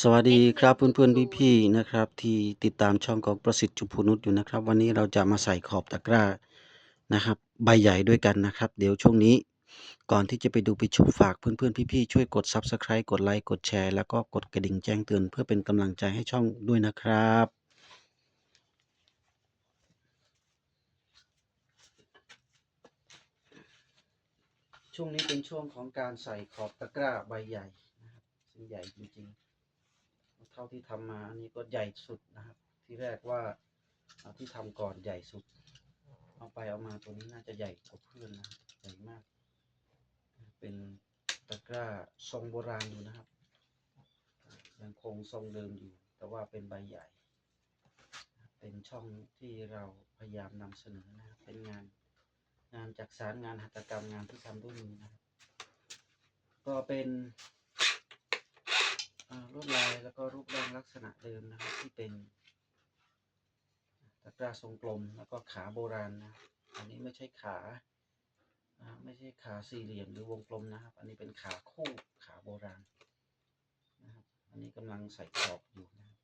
สวัสดีครับเพื่อนๆพี่ๆนะครับ ที่ติดตามช่องของประสิทธิ์จุพูนุชอยู่นะครับ วันนี้เราจะมาใส่ขอบตะกร้านะครับ ใบใหญ่ด้วยกันนะครับ เดี๋ยวช่วงนี้ก่อนที่จะไปดูไปชมฝากเพื่อนๆพี่ๆช่วยกด Subscribe กดไลค์กดแชร์แล้วก็กดกระดิ่งแจ้งเตือนเพื่อเป็นกำลังใจให้ช่องด้วยนะครับช่วงนี้เป็นช่วงของการใส่ขอบตะกร้าใบใหญ่นะครับซึ่งใหญ่จริงๆ เท่าที่ทำมาอันนี้ก็ใหญ่สุดนะครับ ที่แรกว่าเอาที่ทำก่อนใหญ่สุด เอาไปเอามาตัวนี้น่าจะใหญ่กว่าเพื่อนนะใหญ่มาก เป็นตะกร้าทรงโบราณอยู่นะครับ ยังคงทรงเดิมอยู่ แต่ว่าเป็นใบใหญ่ เป็นช่องที่เราพยายามนำเสนอนะครับเป็นงานงานจักสารงานหัตถกรรมงานที่ทำด้วยมือนะครับก็เป็น อ่าลายแล้วก็รูปร่างลักษณะเดิมนะครับที่เป็นตะกร้าทรงกลมแล้วก็ขาโบราณนะอันนี้ไม่ใช่ขาไม่ใช่ขาสี่เหลี่ยมหรือวงกลมนะครับ อันนี้เป็นขาคู่ขาโบราณนะครับอันนี้กำลังใส่ขอบอยู่นะครับ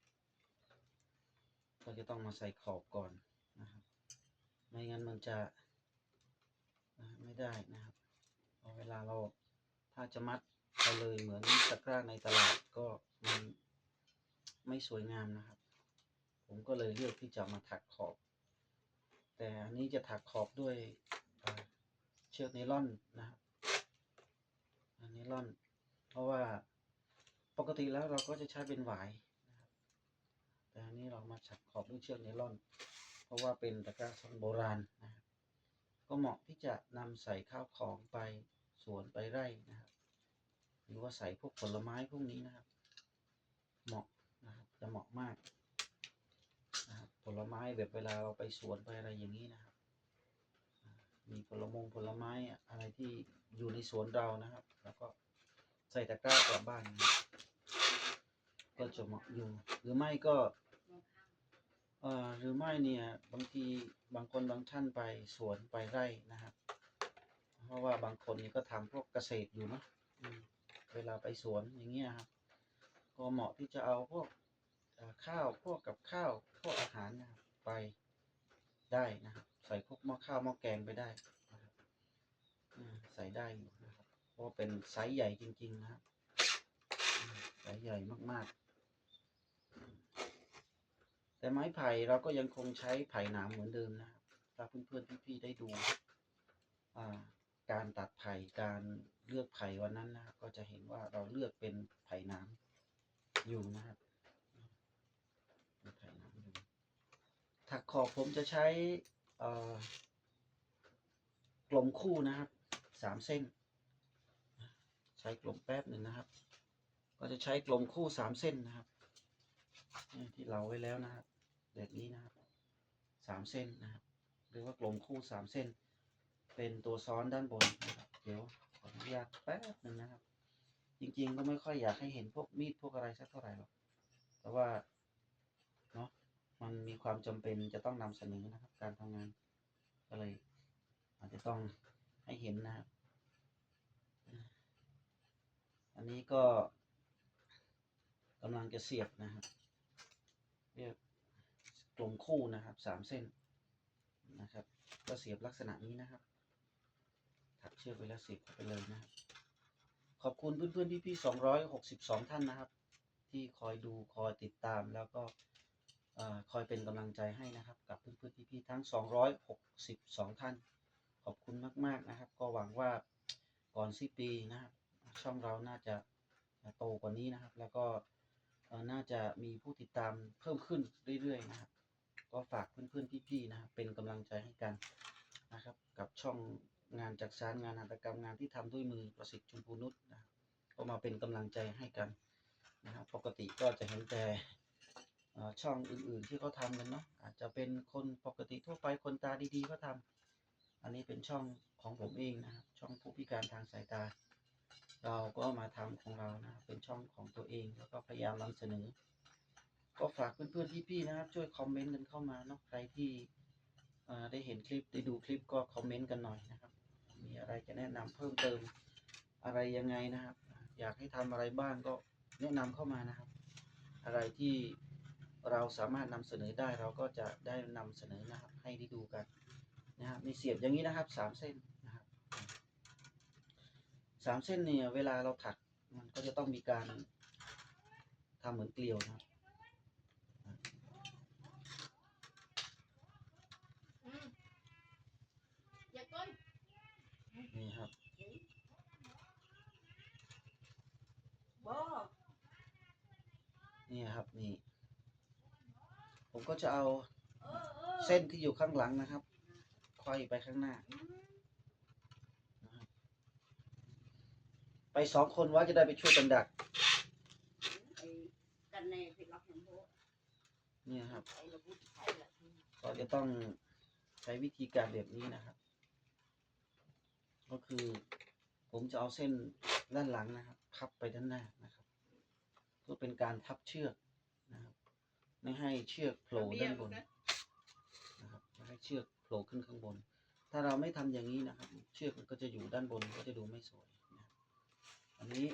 ก็จะต้องมาใส่ขอบก่อนนะครับ ไม่งั้นมันจะไม่ได้นะครับเพราเวลาเราถ้าจะมัด ไปเลยเหมือนตะกร้าในตลาดก็มันไม่สวยงามนะครับ ผมก็เลยเลือกที่จะมาถักขอบ แต่อันนี้จะถักขอบด้วยเชือกไนล่อนนะครับอันไนล่อน เพราะว่าปกติแล้วเราก็จะใช้เป็นหวายนะครับแต่อันนี้เรามาถักขอบด้วยเชือกไนล่อน เพราะว่าเป็นตะกร้าทรงโบราณนะครับก็เหมาะที่จะนำใส่ข้าวของไปสวนไปไร่นะครับ หรือว่าใส่พวกผลไม้พวกนี้นะครับ เหมาะนะครับจะเหมาะมากนะครับผลไม้แบบเวลาเราไปสวนไปอะไรอย่างนี้นะครับ มีผลมงผลไม้อะไรที่อยู่ในสวนเรานะครับ แล้วก็ใส่ตะกร้ากลับบ้านนะก็จะเหมาะอยู่หรือไม่ก็เออหรือไม่เนี่ยบางทีบางคนบางท่านไปสวนไปไร่นะครับ เพราะว่าบางคนนี่ก็ทำพวกเกษตรอยู่เนะ เวลาไปสวนอย่างเงี้ยครับก็เหมาะที่จะเอาพวกข้าวพวกกับข้าวพวกอาหารนะครับไปได้นะครับใส่พวกหม้อข้าวหม้อแกงไปได้นะครับใส่ได้อยู่นะครับเพราะเป็นไซส์ใหญ่จริง ๆ นะครับไซส์ใหญ่มากๆ แต่ไม้ไผ่เราก็ยังคงใช้ไผ่หนามเหมือนเดิมนะครับถ้าเพื่อนๆพี่ๆได้ดูการตัดไผ่การ เลือกไผ่วันนั้นนะครับก็จะเห็นว่าเราเลือกเป็นไผ่นามอยู่นะครับไผ่นามอยู่ถักขอบผมจะใช้กลมคู่นะครับสามเส้น ใช้กลมแป๊บหนึ่งนะครับ ก็จะใช้กลมคู่สามเส้นนะครับที่เราไว้แล้วนะครับแบบนี้นะครับสามเส้นนะครับ หรือว่ากลมคู่สามเส้น เป็นตัวซ้อนด้านบนนะครับเดี๋ยว ขออนุญาตแป๊บหนึ่งนะครับ จริง ๆ ก็ไม่ค่อยอยากให้เห็นพวกมีดพวกอะไรสักเท่าไหร่หรอก แต่ว่าเนาะมันมีความจำเป็นจะต้องนำเสนอนะครับ การทำงานก็เลยอาจจะต้องให้เห็นนะครับ อันนี้ก็กำลังจะเสียบนะครับเรียกกลมคู่นะครับสามเส้นนะครับ ก็เสียบลักษณะนี้นะครับ ถักเชือกไว้แล้วสียบไปเลยนะครับ ขอบคุณเพื่อนๆพี่ๆสองร้อยหกสิบสองท่านนะครับ ที่คอยดูคอยติดตามแล้วก็อคอยเป็นกำลังใจให้นะครับ กับเพื่อนๆพี่ๆทั้งสองร้อยหกสิบสองท่าน ขอบคุณมากๆนะครับ ก็หวังว่าก่อนสิ้นปีนะครับ ช่องเราน่าจะโตกว่านี้นะครับ แล้วก็น่าจะมีผู้ติดตามเพิ่มขึ้นเรื่อยๆนะครับ ก็ฝากเพื่อนๆพี่ๆนะครับเป็นกำลังใจให้กันนะครับ กับช่อง งานจักสารงานหัตถกรรมงานที่ทำด้วยมือประสิทธิ์ชุมพูนุชนะก็มาเป็นกำลังใจให้กันนะครับปกติก็จะเห็นแต่ช่องอื่นๆที่เขาทำกันเนาะอาจจะเป็นคนปกติทั่วไปคนตาดีๆก็ทำอันนี้เป็นช่องของผมเองนะครับช่องผู้พิการทางสายตา เราก็มาทำของเรานะเป็นช่องของตัวเองแล้วก็พยายามนำเสนอ ก็ฝากเพื่อนๆพี่ๆนะครับ ช่วยคอมเมนต์กันเข้ามาเนาะใครที่ได้เห็นคลิปได้ดูคลิปก็คอมเมนต์กันหน่อยนะครับ อะไรจะแนะนำเพิ่มเติมอะไรยังไงนะครับ อยากให้ทำอะไรบ้างก็แนะนำเข้ามานะครับ อะไรที่เราสามารถนำเสนอได้เราก็จะได้นำเสนอนะครับ ให้ได้ดูกันนะครับมีเสียบอย่างนี้นะครับสามเส้นนะครับสามเส้นเนี่ยเวลาเราถักมันก็จะต้องมีการทำเหมือนเกลียวนะครับ อืมอย่าก้น นี่ครับบ่นี่ครับนี่ ผมก็จะเอาเออเออเส้นที่อยู่ข้างหลังนะครับไขว้ไปข้างหน้าอืมนะครับไปสองคนว่าจะได้ไปช่วยกันดักไอ้กันในที่เราเห็นโบเนี่ยครับไอ้ระบุใช่ละก็จะต้องใช้วิธีการแบบนี้นะครับ ก็คือ ผมจะเอาเส้นด้านหลังนะครับพับไปด้านหน้านะครับ เพื่อเป็นการทับเชือกนะครับ ไม่ให้เชือกโผล่ด้านบนนะครับไม่ให้เชือกโผล่ขึ้นข้างบน ถ้าเราไม่ทำอย่างนี้นะครับ เชือกมันก็จะอยู่ด้านบนก็จะดูไม่สวยนะอันนี้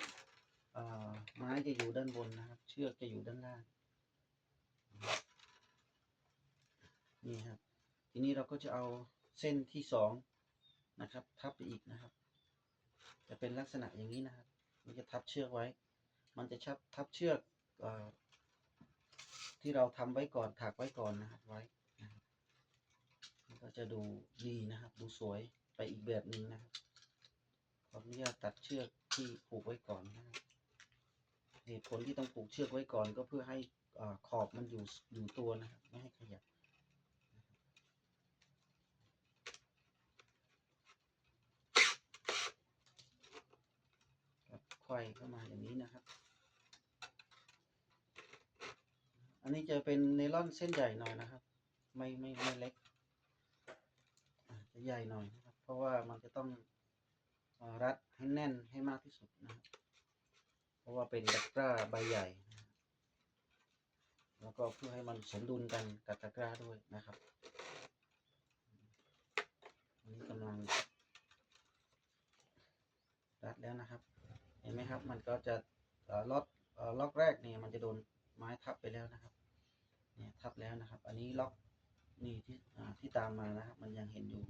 อ่อไม้จะอยู่ด้านบนนะครับ เชือกจะอยู่ด้านล่างนี่ครับทีนี้เราก็จะเอาเส้นที่สอง นะครับ ทับไปอีกนะครับ จะเป็นลักษณะอย่างนี้นะครับ มันจะทับเชือกไว้ มันจะชับทับเชือกอที่เราทำไว้ก่อนถักไว้ก่อนนะครับไว้มันก็จะดูดีนะครับ ดูสวยไปอีกแบบหนึ่งนะครับขออนุญาตตัดเชือกที่ผูกไว้ก่อนนะครับเหตุผลที่ต้องผูกเชือกไว้ก่อนก็เพื่อให้อขอบมันอยู่อยู่ตัวนะครับไม่ให้ขยับ ไขว้เข้ามาอย่างนี้นะครับ อันนี้จะเป็นไนลอนเส้นใหญ่หน่อยนะครับ ไม่ไม่ไม่เล็กจะใหญ่หน่อยนะครับ เพราะว่ามันจะต้องรัดให้แน่นให้มากที่สุดนะครับ เพราะว่าเป็นตะกร้าใบใหญ่ แล้วก็เพื่อให้มันสมดุลกันกับตะกร้าด้วยนะครับอันนี้กำลังรัดแล้วนะครับ เห็นไหมครับ มันก็จะล็อกล็อกแรกเนี่ยมันจะโดนไม้ทับไปแล้วนะครับ เนี่ยทับแล้วนะครับ อันนี้ล็อกนี่ที่ที่ตามมานะครับ มันยังเห็นอยู่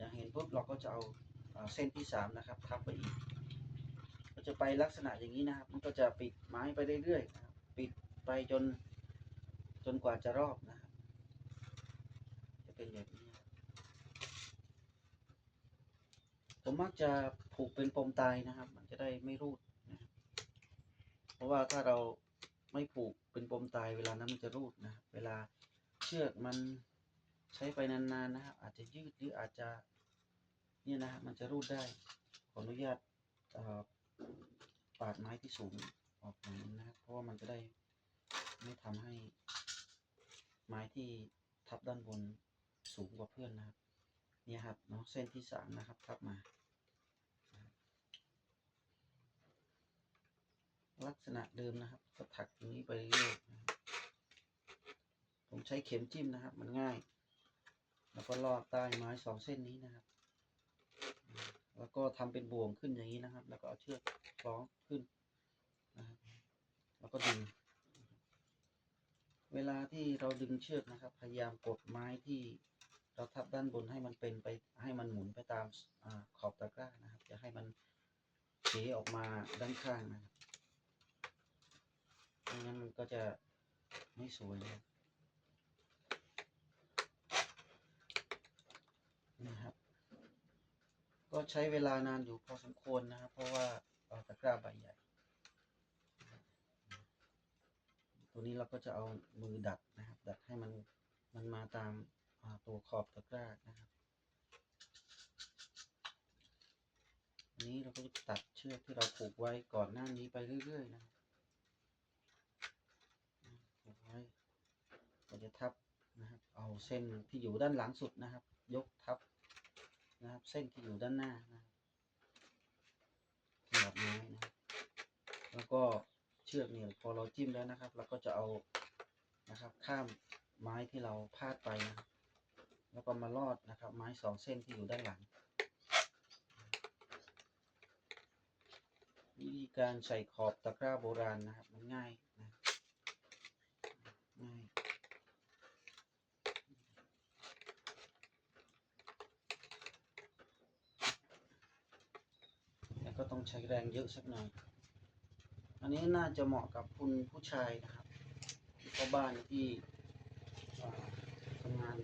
ยังเห็นปุ๊บเราก็จะเอาเส้นที่สามนะครับ ทับไปอีก ก็จะไปลักษณะอย่างนี้นะครับ มันก็จะปิดไม้ไปเรื่อยๆนะครับปิดไปจนจนกว่าจะรอบนะครับ จะเป็นแบบนี้ครับ ผมมักจะผูกเป็นปมตายนะครับ มันจะได้ไม่รูดนะเพราะว่าถ้าเราไม่ผูกเป็นปมตายเวลานั้นมันจะรูดนะเวลาเชือกมันใช้ไปนานๆนะครับ อาจจะยืดหรืออาจจะเนี่ยนะมันจะรูดได้ขออนุญาตปาดไม้ที่สูงออกหน่อยนะครับเพราะว่ามันจะได้ไม่ทำให้ไม้ที่ทับด้านบนสูงกว่าเพื่อนนะครับเนี่ยครับเนาะเส้นที่สามนะครับทับมา ลักษณะเดิมนะครับก็ถักอย่างนี้ไปเรื่อยๆผมใช้เข็มจิ้มนะครับ มันง่าย แล้วก็ลอดใต้ไม้สองเส้นนี้นะครับ แล้วก็ทำเป็นบ่วงขึ้นอย่างนี้นะครับ แล้วก็เอาเชือกคล้องขึ้นนะครับแล้วก็ดึง เวลาที่เราดึงเชือกนะครับ พยายามกดไม้ที่เราทับด้านบนให้มันเป็นไปให้มันหมุนไปตามอขอบตะกร้านะครับ จะให้มันเฉออกมาด้านข้างนะครับ ไม่งั้นมันก็จะไม่สวยนะครับ ก็ใช้เวลานานอยู่พอสมควรนะครับ เพราะว่าเอาตะกร้าใบใหญ่ ตัวนี้เราก็จะเอามือดัดนะครับ ดัดให้มันมันมาตามาตัวขอบตะกร้านะครับอันนี้เราก็ตัดเชือกที่เราผูกไว้ก่อนหน้านี้ไปเรื่อยๆนะครับผูกไว้ก็จะทับนะครับ เส้นที่อยู่ด้านหลังสุดนะครับ ยกทับนะครับ เส้นที่อยู่ด้านหน้านะครับหรับไม้นะแล้วก็เชือกเนี่ยพอเราจิ้มแล้วนะครับเราก็จะเอานะครับ ข้ามไม้ที่เราพาดไปนะแล้วก็มาลอดนะครับ ไม้สองเส้นที่อยู่ด้านหลังวิธีการใส่ขอบตะกร้าโบราณนะครับ มันง่ายนะ ใช้แรงเยอะสักหน่อย อันนี้น่าจะเหมาะกับคุณผู้ชายนะครับที่เข้าบ้านที่ทำงาน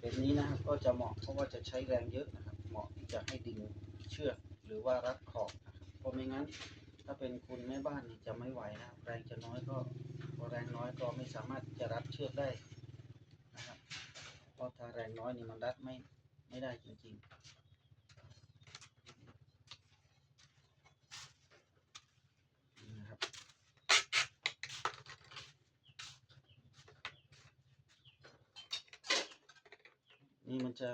แบบนี้นะครับก็จะเหมาะเพราะว่าจะใช้แรงเยอะนะครับ เหมาะที่จะให้ดึงเชือกหรือว่ารัดขอบนะครับเพราะไม่งั้น ถ้าเป็นคุณแม่บ้านนี่จะไม่ไหวนะรแรงจะน้อยก็แรงน้อยก็ไม่สามารถจะรัดเชือกได้นะครับเพราะถ้าแรงน้อยนี่มันรัดไม่ไม่ได้จริงๆนี่นะครับ นี่มันจะ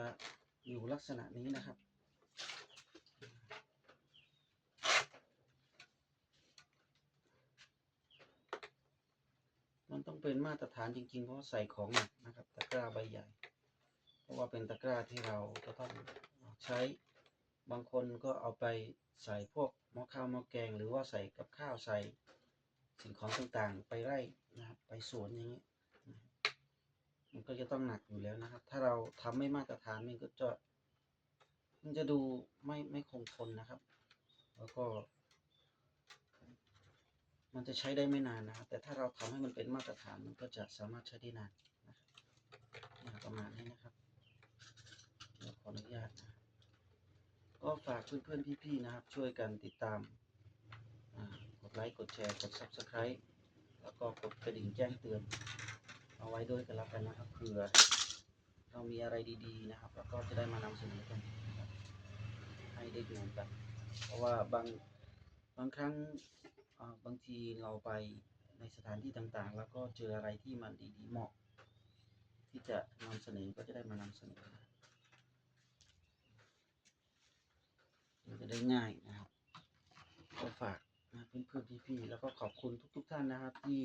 อยู่ลักษณะนี้นะครับ มันต้องเป็นมาตรฐานจริงๆ เพราะใส่ของหนักนะครับ ตะกร้าใบใหญ่ เพราะว่าเป็นตะกร้าที่เราจะต้องใช้ บางคนก็เอาไปใส่พวกหม้อข้าวหม้อแกง หรือว่าใส่กับข้าวใส่สิ่งของต่างๆ ไปไร่นะครับ ไปสวนอย่างนี้ มันก็จะต้องหนักอยู่แล้วนะครับ ถ้าเราทำไม่มาตรฐานมันก็จะ มันจะดูไม่ไม่คงทนนะครับ แล้วก็ มันจะใช้ได้ไม่นานนะครับ แต่ถ้าเราทำให้มันเป็นมาตรฐานมันก็จะสามารถใช้ได้นานนะครับประมาณนี้นะครับขออนุญาตนะก็ฝากเพื่อนๆพี่ๆนะครับ ช่วยกันติดตามกดไลค์กดแชร์กด subscribe แล้วก็กดกระดิ่งแจ้งเตือน เอาไว้ด้วยกันแล้วกันนะครับเผื่อเรามีอะไรดีๆนะครับ แล้วก็จะได้มานำเสนอกันนให้ได้ดูกัน เพราะว่าบางบางครั้งบางทีเราไปในสถานที่ต่างๆ แล้วก็เจออะไรที่มันดีๆเหมาะ ที่จะนำเสนอก็จะได้มานำเสนอจะได้ง่ายนะครับก็ฝากนะเพื่อนๆพี่ๆแล้วก็ขอบคุณทุก ๆ ท่านนะครับที่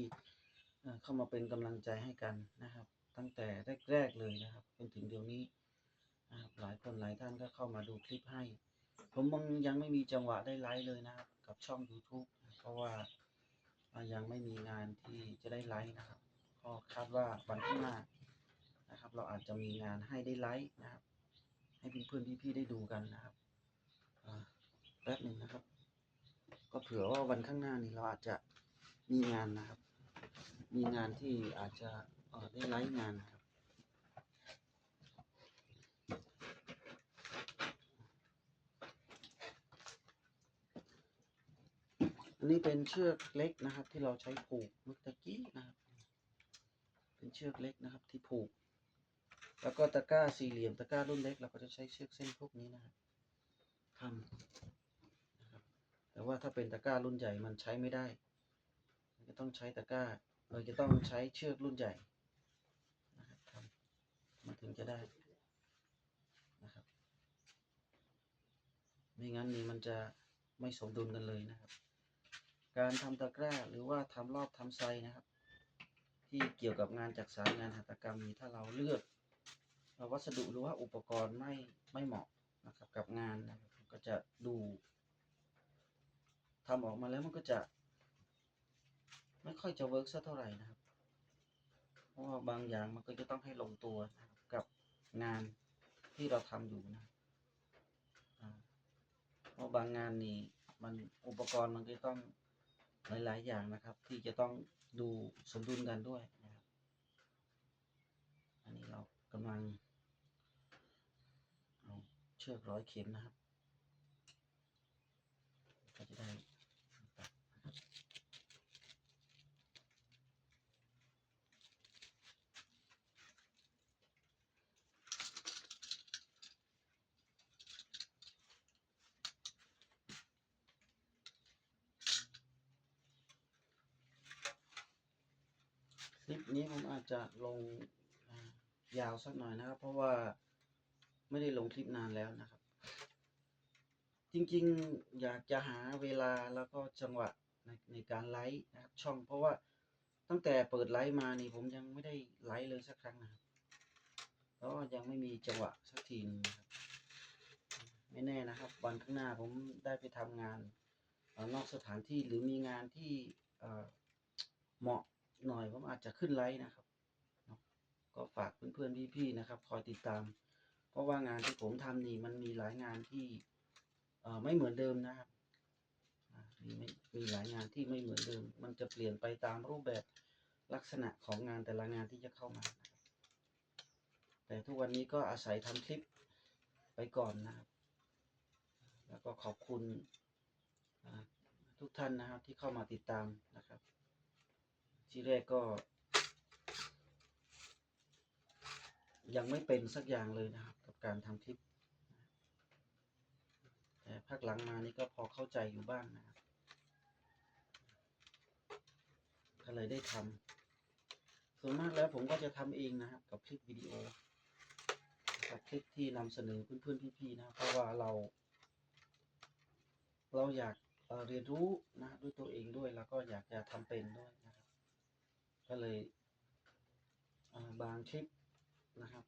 เข้ามาเป็นกำลังใจให้กันนะครับ ตั้งแต่แรกๆเลยนะครับจนถึงเดี๋ยวนี้นะครับหลายคนหลายท่านก็เข้ามาดูคลิปให้ ผมยังยังไม่มีจังหวะได้ไลฟ์เลยนะครับ กับช่อง YouTube เพราะว่ายังไม่มีงานที่จะได้ไลฟ์นะครับ ก็คาดว่าวันข้างหน้านะครับ เราอาจจะมีงานให้ได้ไลฟ์นะครับ ให้เพื่อนๆพี่ๆได้ดูกันนะครับแป๊บหนึ่งนะครับ ก็เผื่อว่าวันข้างหน้านี้เราอาจจะมีงานนะครับ มีงานที่อาจจะได้ไลฟ์งานครับ อันนี้เป็นเชือกเล็กนะครับ ที่เราใช้ผูกเมื่อตะกี้นะครับ เป็นเชือกเล็กนะครับที่ผูก แล้วก็ตะกร้าสี่เหลี่ยมตะกร้ารุ่นเล็กเราก็จะใช้เชือกเส้นพวกนี้นะครับทำนะครับแต่ว่าถ้าเป็นตะกร้ารุ่นใหญ่มันใช้ไม่ได้มันต้องใช้ตะกร้า เราจะต้องใช้เชือกรุ่นใหญ่นะครับทำมันถึงจะได้นะครับ ไม่งั้นนี่มันจะไม่สมดุลกันเลยนะครับ การทำตะกร้าหรือว่าทำรอบทำไซนะครับ ที่เกี่ยวกับงานจักสานงานหัตถกรรมนี้ถ้าเราเลือกวัสดุหรือว่าอุปกรณ์ไม่ไม่เหมาะนะครับกับงานนะครับก็จะดูทำออกมาแล้วมันก็จะ ไม่ค่อยจะเวิร์กสักเท่าไหร่นะครับ เพราะว่าบางอย่างมันก็จะต้องให้ลงตัวกับงานที่เราทำอยู่นะเพราะบางงานนี่มันอุปกรณ์มันก็ต้องหลาย ๆ อย่างนะครับ ที่จะต้องดูสมดุลกันด้วยนะครับ อันนี้เรากำลังเอาเชือกร้อยเข็มนะครับ ก็จะได้ตัดนะครับคลิป นี้ผมอาจจะลงยาวสักหน่อยนะครับ เพราะว่าไม่ได้ลงคลิปนานแล้วนะครับ จริงๆอยากจะหาเวลาแล้วก็จังหวะในในการไลฟ์นะครับ ช่องเพราะว่าตั้งแต่เปิดไลฟ์มานี่ผมยังไม่ได้ไลฟ์เลยสักครั้งนะครับแล้วก็ยังไม่มีจังหวะสักทีนึงครับไม่แน่นะครับ วันข้างหน้าผมได้ไปทำงานอนอกสถานที่หรือมีงานที่เหมาะ หน่อยผมอาจจะขึ้นไลฟ์นะครับก็ฝากเพื่อนๆพี่ๆนะครับ คอยติดตาม เพราะว่างานที่ผมทำนี่มันมีหลายงานที่เอ่อไม่เหมือนเดิมนะครับมีไม่มีหลายงานที่ไม่เหมือนเดิม มันจะเปลี่ยนไปตามรูปแบบลักษณะของงานแต่ละงานที่จะเข้ามา แต่ทุกวันนี้ก็อาศัยทำคลิปไปก่อนนะครับ แล้วก็ขอบคุณทุกท่านนะครับที่เข้ามาติดตามนะครับ ที่แรกก็ ยังไม่เป็นสักอย่างเลยนะครับ กับการทำคลิป แต่ภาคหลังมานี่ก็พอเข้าใจอยู่บ้างนะครับก็เลยได้ทำส่วนมากแล้วผมก็จะทำเองนะครับ กับคลิปวิดีโอกับคลิปที่นำเสนอเพื่อนๆพี่ๆนะเพราะว่าเรา เราอยากเอ่อเรียนรู้นะด้วยตัวเองด้วยแล้วก็อยากจะทำเป็นด้วยนะ ก็เลยบางคลิปนะครับ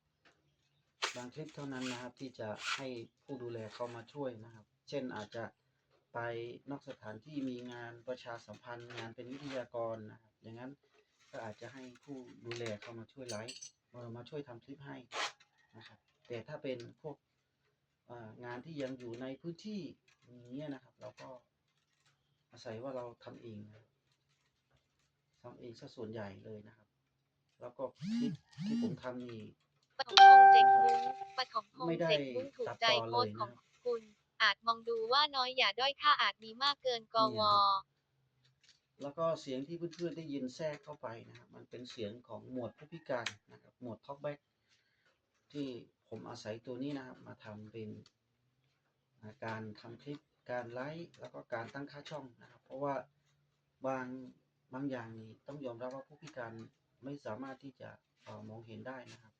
บางคลิปเท่านั้นนะครับ ที่จะให้ผู้ดูแลเขามาช่วยนะครับ เช่นอาจจะไปนอกสถานที่มีงานประชาสัมพันธ์งานเป็นวิทยากรนะครับอย่างนั้นก็อาจจะให้ผู้ดูแลเข้ามาช่วยไลฟ์มาช่วยทำคลิปให้นะครับ แต่ถ้าเป็นพวกงานที่ยังอยู่ในพื้นที่อย่างเงี้นะครับ เราก็อาศัยว่าเราทำเองนะครับ ทำเองซะส่วนใหญ่เลยนะครับ แล้วก็คลิปที่ผมทำนี่ปฐมพงษ์เจ็กมุ้งปฐมพงไม่ษ์ได้เจ็กมุ้งถูกใจตัดต่อโพสต์เลยของนะครับคุณ อาจมองดูว่าน้อยอย่าด้อยค่าอาจมีมากเกินกเนี่วยแล้วก็เสียงที่เพื่อนๆได้ยินแทรกเข้าไปนะครับมันเป็นเสียงของหมวดผู้พิการนะครับหมวด talkback ที่ผมอาศัยตัวนี้นะครับมาทำเป็นอ่าการทำคลิปการไลฟ์แล้วก็การตั้งค่าช่องนะครับ เพราะว่าบาง บางอย่างนี่ต้องยอมรับว่าผู้พิการไม่สามารถที่จะออมองเห็นได้นะครับ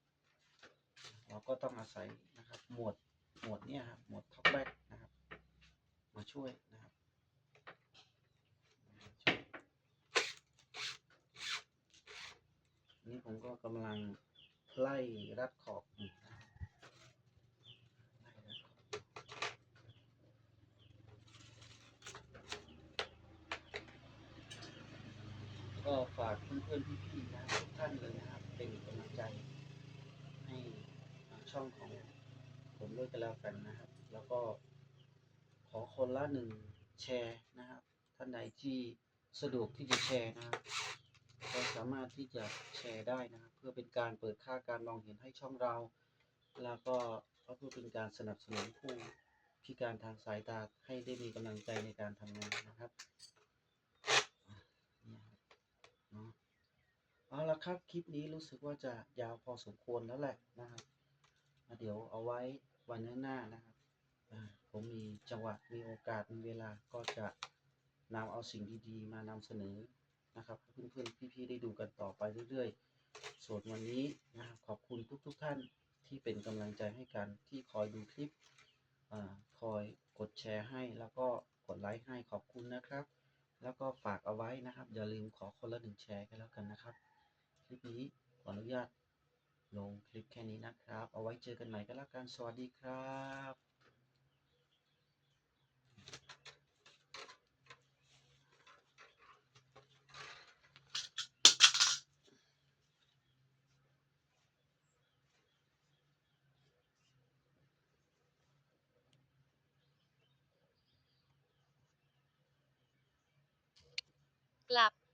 เราก็ต้องอาศัยนะครับ หมวดหมวดเนี้ยครับหมวด talkback นะครับ มาช่วยนะครับนี่ผมก็กำลังไล่รัดขอบอยู่นะครับไล่รัดขอบอยู่ก็ฝากเพื่อนๆพี่ๆนะทุกท่านเลยนะครับ เป็นกำลังใจให้ช่องของผมด้วย กันนะครับ แล้วก็ขอคนละหนึ่งแชร์นะครับ ท่านใดที่สะดวกที่จะแชร์นะครับ ก็สามารถที่จะแชร์ได้นะครับ เพื่อเป็นการเปิดค่าการมองเห็นให้ช่องเรา แล้วก็เพื่อเป็นการสนับสนุนผู้พิการทางสายตาให้ได้มีกำลังใจในการทำงานนะครับเนี่ครับเนาะเอาละครับ คลิปนี้รู้สึกว่าจะยาวพอสมควรแล้วแหละนะครับ เดี๋ยวเอาไว้ วันหน้าๆนะครับผมมีจังหวะมีโอกาสมีเวลาก็จะนำเอาสิ่งดีๆ มานำเสนอนะครับเพื่อนๆพี่ๆได้ดูกันต่อไปเรื่อยๆ ส่วนวันนี้นะครับขอบคุณทุกๆทท่านที่เป็นกำลังใจให้กันที่คอยดูคลิปอาคอยกดแชร์ให้แล้วก็กดไลค์ให้ขอบคุณนะครับ แล้วก็ฝากเอาไว้นะครับ อย่าลืมขอคนละหนึ่งแชร์กันแล้วกันนะครับ คลิปนี้ขออนุญาต ลงคลิปแค่นี้นะครับ เอาไว้เจอกันใหม่ก็แล้วกัน สวัสดีครับกลับ